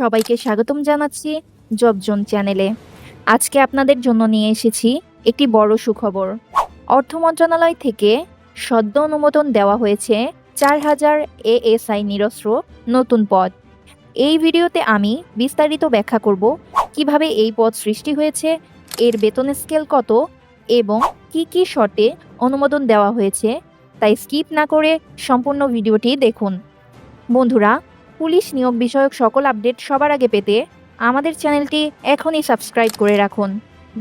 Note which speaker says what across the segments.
Speaker 1: সবাইকে স্বাগতম জানাচ্ছি জবজন চ্যানেলে। আজকে আপনাদের জন্য নিয়ে এসেছি একটি বড় সুখবর। অর্থ মন্ত্রণালয় থেকে সদ্য অনুমোদন দেওয়া হয়েছে চার হাজার এএসআই নিরস্ত্র নতুন পদ। এই ভিডিওতে আমি বিস্তারিত ব্যাখ্যা করব কীভাবে এই পদ সৃষ্টি হয়েছে, এর বেতন স্কেল কত এবং কি কি শর্তে অনুমোদন দেওয়া হয়েছে, তাই স্কিপ না করে সম্পূর্ণ ভিডিওটি দেখুন। বন্ধুরা পুলিশ নিয়োগ বিষয়ক সকল আপডেট সবার আগে পেতে আমাদের চ্যানেলটি এখনই সাবস্ক্রাইব করে রাখুন।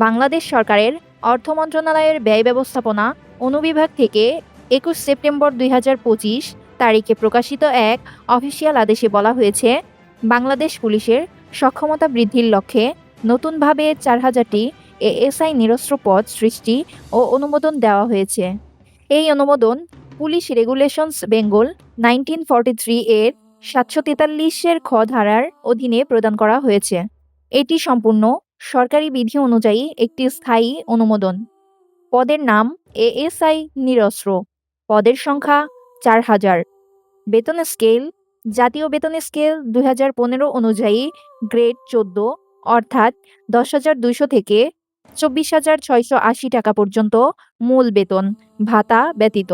Speaker 1: বাংলাদেশ সরকারের অর্থ মন্ত্রণালয়ের ব্যয় ব্যবস্থাপনা অনুবিভাগ থেকে একুশ সেপ্টেম্বর দুই হাজার পঁচিশ তারিখে প্রকাশিত এক অফিসিয়াল আদেশে বলা হয়েছে, বাংলাদেশ পুলিশের সক্ষমতা বৃদ্ধির লক্ষ্যে নতুনভাবে চার হাজারটি এএসআই নিরস্ত্র পদ সৃষ্টি ও অনুমোদন দেওয়া হয়েছে। এই অনুমোদন police regulations Bengal nineteen forty three এর সাতশো তেতাল্লিশের খ ধারার অধীনে প্রদান করা হয়েছে। এটি সম্পূর্ণ সরকারি বিধি অনুযায়ী একটি স্থায়ী অনুমোদন। পদের নাম এএসআই নিরস্ত্র। পদের সংখ্যা চার হাজার। বেতন স্কেল, জাতীয় বেতন স্কেল দুই হাজার পনেরো অনুযায়ী গ্রেড চোদ্দ, অর্থাৎ দশ হাজার দুইশো থেকে চব্বিশ হাজার ছয়শো আশি টাকা পর্যন্ত মূল বেতন ভাতা ব্যতীত।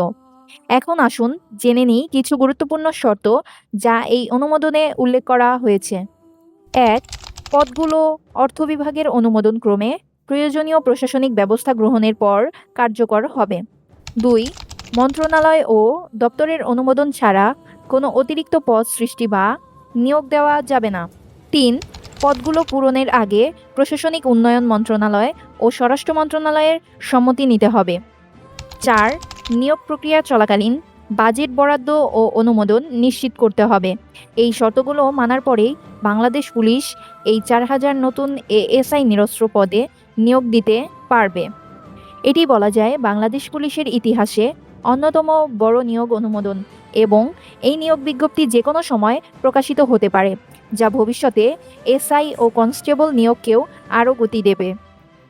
Speaker 1: এখন আসুন জেনে নিই কিছু গুরুত্বপূর্ণ শর্ত যা এই অনুমোদনে উল্লেখ করা হয়েছে। এক, পদগুলো অর্থ বিভাগের অনুমোদন ক্রমে প্রয়োজনীয় প্রশাসনিক ব্যবস্থা গ্রহণের পর কার্যকর হবে। দুই, মন্ত্রণালয় ও দপ্তরের অনুমোদন ছাড়া কোনো অতিরিক্ত পদ সৃষ্টি বা নিয়োগ দেওয়া যাবে না। তিন, পদগুলো পূরণের আগে প্রশাসনিক উন্নয়ন মন্ত্রণালয় ও স্বরাষ্ট্র মন্ত্রণালয়ের সম্মতি নিতে হবে। চার নিয়োগ প্রক্রিয়া চলাকালীন বাজেট বরাদ্দ ও অনুমোদন নিশ্চিত করতে হবে। এই শর্তগুলো মানার পরেই বাংলাদেশ পুলিশ এই চার হাজার নতুন এএসআই নিরস্ত্র পদে নিয়োগ দিতে পারবে। এটি বলা যায় বাংলাদেশ পুলিশের ইতিহাসে অন্যতম বড় নিয়োগ অনুমোদন এবং এই নিয়োগ বিজ্ঞপ্তি যে কোনো সময় প্রকাশিত হতে পারে, যা ভবিষ্যতে এসআই ও কনস্টেবল নিয়োগকেও আরও গতি দেবে।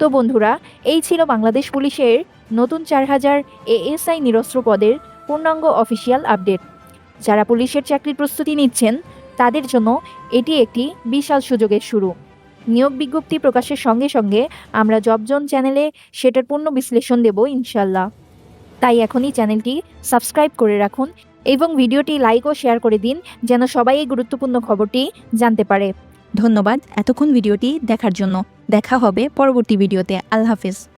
Speaker 1: তো বন্ধুরা, এই ছিল বাংলাদেশ পুলিশের নতুন চার হাজার এএসআই নিরস্ত্র পদের পূর্ণাঙ্গ অফিসিয়াল আপডেট। যারা পুলিশের চাকরির প্রস্তুতি নিচ্ছেন, তাদের জন্য এটি একটি বিশাল সুযোগের শুরু। নিয়োগ বিজ্ঞপ্তি প্রকাশের সঙ্গে সঙ্গে আমরা জবজন চ্যানেলে সেটার পূর্ণ বিশ্লেষণ দেব ইনশাল্লাহ। তাই এখনই চ্যানেলটি সাবস্ক্রাইব করে রাখুন এবং ভিডিওটি লাইক ও শেয়ার করে দিন যেন সবাই এই গুরুত্বপূর্ণ খবরটি জানতে পারে।
Speaker 2: ধন্যবাদ এতক্ষণ ভিডিওটি দেখার জন্য। দেখা হবে পরবর্তী ভিডিওতে। আল্লাহ হাফিজ।